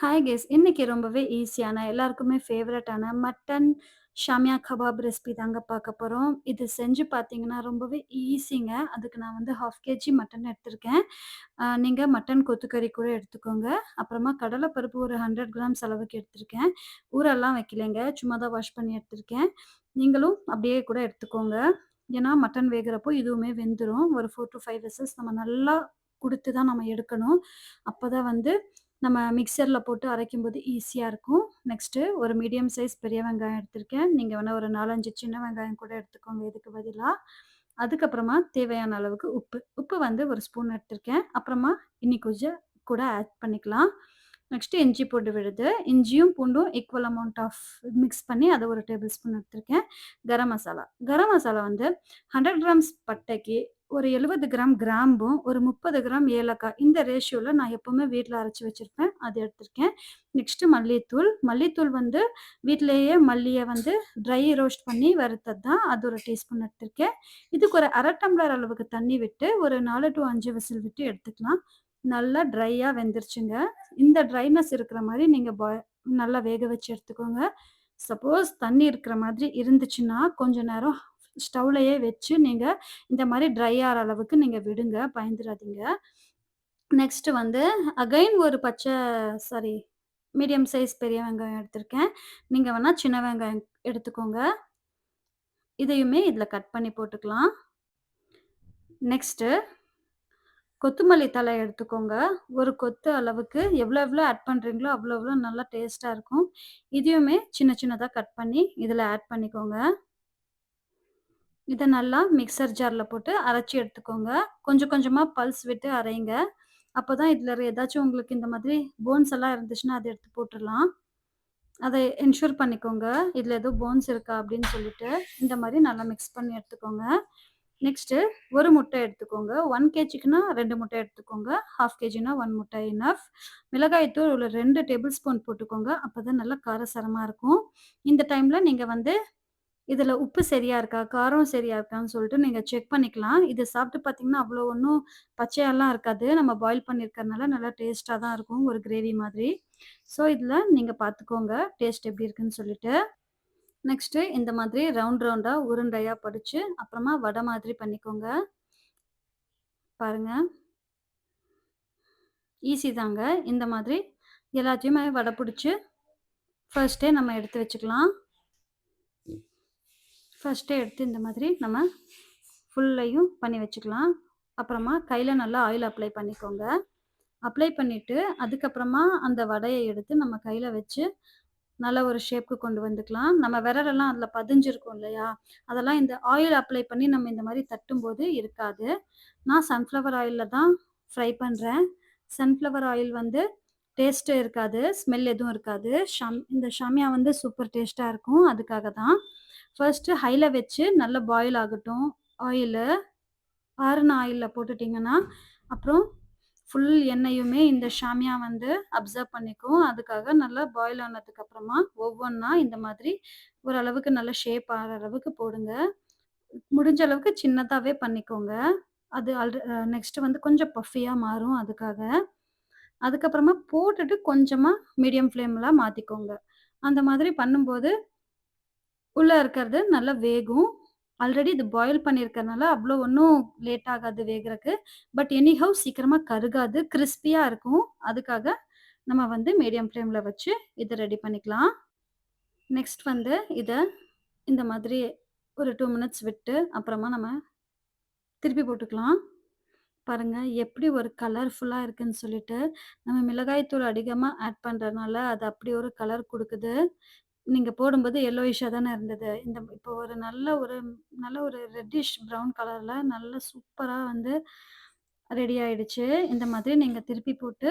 Hi guess இன்னைக்கு ரொம்பவே ஈஸியான எல்லாருக்குமே ஃபேவரட்டான மட்டன் ஷாமியா கபாப் ரெசிபி தாங்க பார்க்க போகிறோம் இது செஞ்சு பார்த்தீங்கன்னா ரொம்பவே ஈஸிங்க அதுக்கு நான் வந்து ஹாஃப் கேஜி மட்டன் எடுத்திருக்கேன். நீங்கள் மட்டன் கொத்துக்கறி கூட எடுத்துக்கோங்க. அப்புறமா கடலைப்பருப்பு ஒரு ஹண்ட்ரட் கிராம்ஸ் அளவுக்கு எடுத்திருக்கேன். ஊரெல்லாம் வைக்கலைங்க. சும்மா தான் வாஷ் பண்ணி எடுத்திருக்கேன். நீங்களும் அப்படியே கூட எடுத்துக்கோங்க. ஏன்னா மட்டன் வேகிறப்போ இதுவுமே வெந்துடும் ஒரு ஃபோர் டு ஃபைவ் விசஸ் நம்ம நல்லா கொடுத்து தான் நம்ம எடுக்கணும். அப்போ தான் வந்து நம்ம மிக்சரில் போட்டு அரைக்கும்போது ஈஸியாக இருக்கும். நெக்ஸ்ட்டு ஒரு மீடியம் சைஸ் பெரிய வெங்காயம் எடுத்திருக்கேன். நீங்கள் வேணால் ஒரு நாலஞ்சு சின்ன வெங்காயம் கூட எடுத்துக்கோங்க இதுக்கு பதிலாக அதுக்கப்புறமா தேவையான அளவுக்கு உப்பு. உப்பு வந்து ஒரு ஸ்பூன் எடுத்திருக்கேன். அப்புறமா இன்னி கொஞ்சம் கூட ஆட் பண்ணிக்கலாம். நெக்ஸ்ட்டு இஞ்சி பூண்டு விழுது. இஞ்சியும் பூண்டும் ஈக்குவல் அமௌண்ட் ஆஃப் மிக்ஸ் பண்ணி அதை ஒரு டேபிள் ஸ்பூன் எடுத்திருக்கேன். கரம் மசாலா. கரம் மசாலா வந்து ஹண்ட்ரட் கிராம்ஸ் பட்டைக்கு ஒரு எழுபது கிராம் கிராம்பும் ஒரு முப்பது கிராம் ஏலக்காய் இந்த ரேஷியோவில் நான் எப்போவுமே வீட்டில் அரைச்சி வச்சுருப்பேன். அது எடுத்திருக்கேன். நெக்ஸ்ட்டு மல்லித்தூள். மல்லித்தூள் வந்து வீட்டிலேயே மல்லியை வந்து ட்ரை ரோஸ்ட் பண்ணி வறுத்தது தான். அது ஒரு டீஸ்பூன் எடுத்திருக்கேன். இதுக்கு ஒரு அரை டம்ளர் அளவுக்கு தண்ணி விட்டு ஒரு நாலு டு அஞ்சு விசில் விட்டு எடுத்துக்கலாம். நல்லா ட்ரையாக வெந்துருச்சுங்க. இந்த ட்ரைனஸ் இருக்கிற மாதிரி நீங்கள் பாய் நல்லா வேக வச்சு எடுத்துக்கோங்க. சப்போஸ் தண்ணி இருக்கிற மாதிரி இருந்துச்சுன்னா கொஞ்ச நேரம் ஸ்டவ்லையே வச்சு நீங்கள் இந்த மாதிரி ட்ரை ஆகிற அளவுக்கு நீங்கள் விடுங்க பயந்துடாதீங்க நெக்ஸ்ட்டு வந்து அகைன் ஒரு பச்சை சாரி மீடியம் சைஸ் பெரிய வெங்காயம் எடுத்திருக்கேன். நீங்கள் வேணால் சின்ன வெங்காயம் எடுத்துக்கோங்க. இதையுமே இதில் கட் பண்ணி போட்டுக்கலாம். நெக்ஸ்ட்டு கொத்தமல்லி தழை எடுத்துக்கோங்க. ஒரு கொத்து அளவுக்கு எவ்வளோ எவ்வளோ ஆட் பண்ணுறீங்களோ அவ்வளோ எவ்வளோ நல்லா டேஸ்ட்டாக இருக்கும். இதையுமே சின்ன சின்னதாக கட் பண்ணி இதில் ஆட் பண்ணிக்கோங்க. இதை நல்லா மிக்சர் ஜாரில் போட்டு அரைச்சி எடுத்துக்கோங்க. கொஞ்சம் கொஞ்சமாக பல்ஸ் விட்டு அரைங்க அப்போ தான் இதில் ஏதாச்சும் உங்களுக்கு இந்த மாதிரி போன்ஸ் எல்லாம் இருந்துச்சுன்னா அதை எடுத்து போட்டுடலாம். அதை என்ஷூர் பண்ணிக்கோங்க. இதில் எதுவும் போன்ஸ் இருக்கா அப்படின்னு சொல்லிட்டு இந்த மாதிரி நல்லா மிக்ஸ் பண்ணி எடுத்துக்கோங்க. நெக்ஸ்ட்டு ஒரு முட்டை எடுத்துக்கோங்க. ஒன் கேஜிக்குன்னா ரெண்டு முட்டை எடுத்துக்கோங்க. ஹாஃப் கேஜினா ஒன் முட்டை இனஃப் மிளகாய்த்தூள் ஒரு ரெண்டு டேபிள் ஸ்பூன் போட்டுக்கோங்க. அப்போ தான் நல்லா காரசாரமாக இருக்கும். இந்த டைமில் நீங்கள் வந்து இதில் உப்பு சரியா இருக்கா? காரம் சரியா இருக்கான்னு சொல்லிட்டு நீங்கள் செக் பண்ணிக்கலாம். இது சாப்பிட்டு பார்த்தீங்கன்னா அவ்வளோ ஒன்றும் பச்சையெல்லாம் இருக்காது. நம்ம பாயில் பண்ணியிருக்கறனால நல்லா டேஸ்ட்டாக தான் இருக்கும் ஒரு கிரேவி மாதிரி. ஸோ இதில் நீங்கள் பார்த்துக்கோங்க டேஸ்ட் எப்படி இருக்குன்னு சொல்லிட்டு. நெக்ஸ்ட்டு இந்த மாதிரி ரவுண்ட் ரவுண்டாக உருண்டையாக படித்து அப்புறமா வடை மாதிரி பண்ணிக்கோங்க. பாருங்க. ஈஸி தாங்க. இந்த மாதிரி எல்லாத்தையுமே வடை பிடிச்சி ஃபர்ஸ்ட்டே நம்ம எடுத்து வச்சுக்கலாம். ஃபர்ஸ்ட்டே எடுத்து இந்த மாதிரி நம்ம ஃபுல்லையும் பண்ணி வச்சுக்கலாம். அப்புறமா கையில் நல்லா ஆயில் அப்ளை பண்ணிக்கோங்க. அப்ளை பண்ணிவிட்டு அதுக்கப்புறமா அந்த வடையை எடுத்து நம்ம கையில் வச்சு நல்ல ஒரு ஷேப்க்கு கொண்டு வந்துக்கலாம். நம்ம விரலெல்லாம் அதில் பதிஞ்சிருக்கும் இல்லையா? அதெல்லாம் இந்த ஆயில் அப்ளை பண்ணி நம்ம இந்த மாதிரி தட்டும்போது இருக்காது. நான் சன்ஃப்ளவர் ஆயிலில் தான் ஃப்ரை பண்ணுறேன் சன்ஃப்ளவர் ஆயில் வந்து டேஸ்ட்டு இருக்காது ஸ்மெல் எதுவும் இருக்காது. ஷம் இந்த ஷமியா வந்து சூப்பர் டேஸ்ட்டாக இருக்கும். அதுக்காக தான் ஃபர்ஸ்ட்டு ஹைல வச்சு நல்லா பாயில் ஆகட்டும். ஆயிலு ஆறுன ஆயிலில் போட்டுட்டிங்கன்னா அப்புறம் ஃபுல் எண்ணெயுமே இந்த ஷாமியா வந்து அப்சர்வ் பண்ணிக்கும். அதுக்காக நல்லா பாயில் ஆனதுக்கு அப்புறமா ஒவ்வொன்றா இந்த மாதிரி ஓரளவுக்கு நல்ல ஷேப் ஆகிற அளவுக்கு போடுங்க. முடிஞ்ச அளவுக்கு சின்னதாகவே பண்ணிக்கோங்க. அது ஆல்ரெ நெக்ஸ்ட்டு வந்து கொஞ்சம் பஃபியாக மாறும் அதுக்காக. அதுக்கப்புறமா போட்டுட்டு கொஞ்சமாக மீடியம் ஃப்ளேமில் மாற்றிக்கோங்க அந்த மாதிரி பண்ணும்போது உள்ள இருக்கிறது நல்லா வேகும். ஆல்ரெடி இது பாயில் பண்ணியிருக்கறனால அவ்வளோ ஒன்றும் லேட் ஆகாது வேகறக்கு பட் எனிஹவ் சீக்கிரமாக கருகாது கிறிஸ்பியாக இருக்கும். அதுக்காக நம்ம வந்து மீடியம் ஃப்ளேமில் வச்சு இதை ரெடி பண்ணிக்கலாம். நெக்ஸ்ட் வந்து இதை இந்த மாதிரி ஒரு டூ மினிட்ஸ் விட்டு அப்புறமா நம்ம திருப்பி போட்டுக்கலாம். பாருங்கள் எப்படி ஒரு கலர்ஃபுல்லாக இருக்குன்னு சொல்லிட்டு நம்ம மிளகாய்த்தூள் அதிகமாக ஆட் பண்ணுறதுனால அது அப்படி ஒரு கலர் கொடுக்குது. நீங்க போடும்போது எல்லோயிஷா தானே இருந்தது. இந்த இப்போ ஒரு நல்ல ஒரு நல்ல ஒரு ரெட்டிஷ் ப்ரௌன் கலர்ல நல்ல சூப்பரா வந்து ரெடி ஆயிடுச்சு. இந்த மாதிரி நீங்க திருப்பி போட்டு,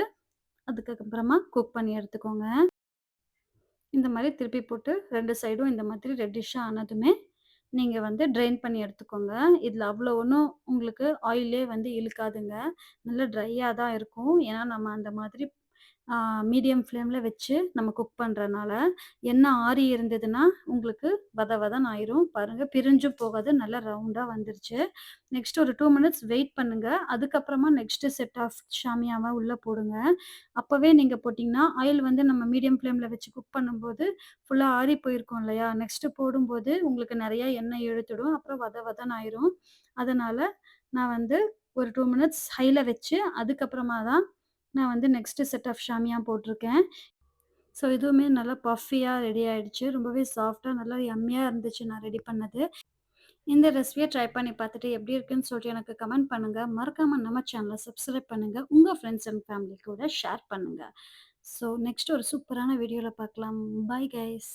அதுக்கப்புறமா குக் பண்ணி எடுத்துக்கோங்க. இந்த மாதிரி திருப்பி போட்டு ரெண்டு சைடும் இந்த மாதிரி ரெட்டிஷ்ஷா ஆனதுமே, நீங்க வந்து ட்ரைன் பண்ணி எடுத்துக்கோங்க. இதுல அவ்வளோ ஒன்றும் உங்களுக்கு ஆயிலே வந்து இழுக்காதுங்க. நல்ல ட்ரையா தான் இருக்கும். ஏன்னா நம்ம அந்த மாதிரி மீடியம் ஃப்ளேம்ல வச்சு நம்ம குக் பண்ணுறனால எண்ணெய் ஆறி இருந்ததுன்னா, உங்களுக்கு வத வதன் ஆயிரும். பாருங்க பிரிஞ்சும் போகாது. நல்லா ரவுண்டா வந்துருச்சு. நெக்ஸ்ட் ஒரு டூ மினிட்ஸ் வெயிட் பண்ணுங்க. அதுக்கப்புறமா நெக்ஸ்ட் செட் ஆஃப் ஷாமியாவ உள்ள போடுங்க. அப்பவே நீங்க போட்டீங்கன்னா, ஆயில் வந்து நம்ம மீடியம் ஃப்ளேம்ல வச்சு குக் பண்ணும்போது, ஃபுல்லா ஆறி போயிருக்கோம் இல்லையா? நெக்ஸ்ட் போடும்போது உங்களுக்கு நிறையா எண்ணெய் இழுத்துடும். அப்புறம் வத வதன் ஆயிரும். அதனால நான் வந்து ஒரு டூ மினிட்ஸ் ஹைல வச்சு, அதுக்கப்புறமா தான் நான் வந்து நெக்ஸ்ட் செட் ஆஃப் ஷாமியா போட்டிருக்கேன். ஸோ இதுவுமே நல்லா பஃபியாக ரெடி ஆயிடுச்சு. ரொம்பவே சாஃப்டாக நல்லா எம்மியாக இருந்துச்சு நான் ரெடி பண்ணது. இந்த ரெசிபியை ட்ரை பண்ணி பார்த்துட்டு எப்படி இருக்குன்னு சொல்லிட்டு எனக்கு கமெண்ட் பண்ணுங்கள் மறக்காமல் நம்ம சேனலை சப்ஸ்கிரைப் பண்ணுங்கள் உங்கள் ஃப்ரெண்ட்ஸ் அண்ட் ஃபேமிலி கூட ஷேர் பண்ணுங்கள் ஸோ நெக்ஸ்ட் ஒரு சூப்பரான வீடியோவில் பார்க்கலாம். Bye guys.